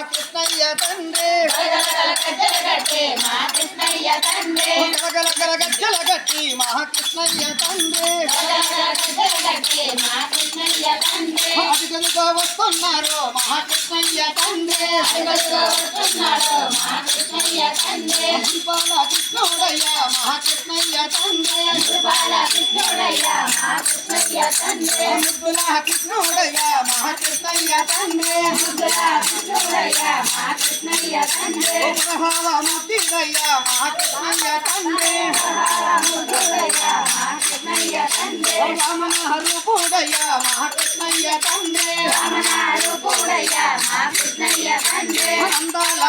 కృష్ణయ్య తండ్రి. గల గల గజ్జల గట్టి మహాకృష్ణయ్య తండ్రి. అతిథులుగా వస్తున్నారు మహాకృష్ణయ్య తండ్రి. కృష్ణుడయ్య మహాకృష్ణయ్య తండ్రి. కృష్ణయ్య తన్నే ముద్దుల కృష్ణుడయ్య మహాకృష్ణయ్య తన్నే ముద్దుల కృష్ణుడయ్య మహాకృష్ణయ్య తన్నే మహామూర్తిదయ్య మహాకృష్ణయ్య తన్నే మహామూర్తిదయ్య మహాకృష్ణయ్య తన్నే రామనహరూపుడయ్య మహాకృష్ణయ్య తన్నే రామనహరూపుడయ్య మహాకృష్ణయ్య తన్నే నందాల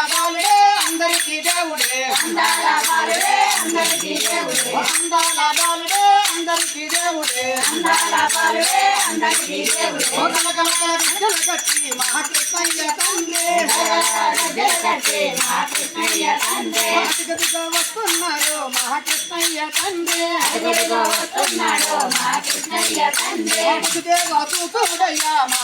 అందరికి దేవుడే. అందాల బాలుడే అందరికి దేవుడే. అందాల బాలుడే అందరికి దేవుడే. అందాల బాలుడే అందరికి దేవుడే కల కల మహాకృష్ణయ్య తండ్రి. వస్తున్నారు. మా కృష్ణయ్య తండ్రి. అడుగడుగా వస్తున్నాడు మా కృష్ణయ్య తండ్రి వసుదేవ సూతుడయ్య మా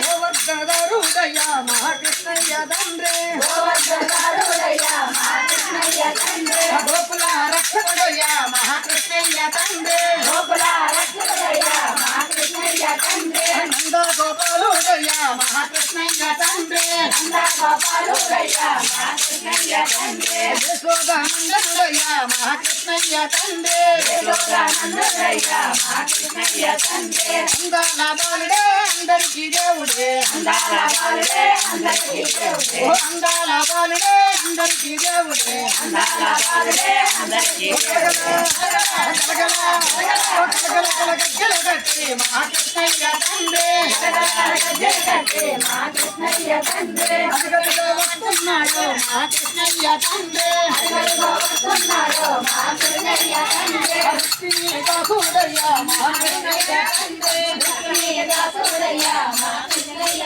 గోవర్ధన హృదయ మహాకృష్ణయ్య తండ్రే గోకుల రక్షకుడయ మహాకృష్ణయ్య తండ్రే నంద గోపాలుడయ మహాకృష్ణయ్య తండ్రే యశోద మండలుడయ మహాకృష్ణ నందనయ్య తండ్రి నందనయ్య తండ్రి గోవర్ధన్నాడు మా కృష్ణయ్య తండ్రి. గోవర్ధన్నాడు మా కృష్ణయ్య తండ్రి సూరయ్య మా కృష్ణయ్య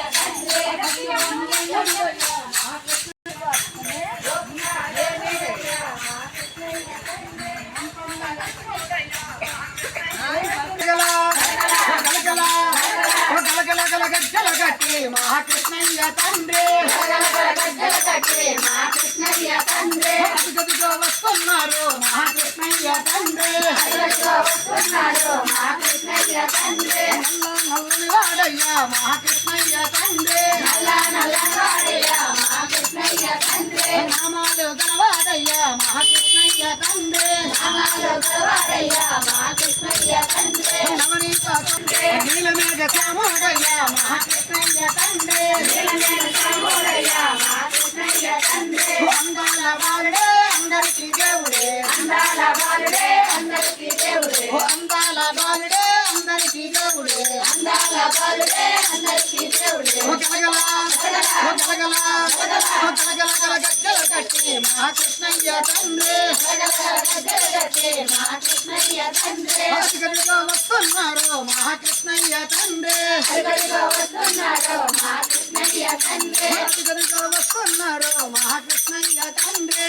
మహాకృష్ణయ్య తండ్రి. మహాకృష్ణయ్య తండ్రి. నల్ల నల్లవాడయ్య మహాకృష్ణయ్య తండ్రి. నామాలు గలవాడయ్య మహాకృష్ణయ్య తండ్రి. నామాలు గలవాడయ్య మహాకృష్ణయ్య తండ్రి. నవనీత తండ్రి నీలమేఘ సామోడయ్య మహాకృష్ణయ్య తండ్రి. నీలమేఘ సామోడయ్య మహాకృష్ణయ్య తండ్రి. అందాల బాలుడే అందరికీ దేవుడే. అందాల బాలుడే అందరికీ దేవుడే. అందాల బాలుడే మహాకృష్ణయ్య తండ్రి. వస్తున్నారు మహాకృష్ణయ్య తండ్రి వస్తున్నారు మహాకృష్ణయ్య తండ్రి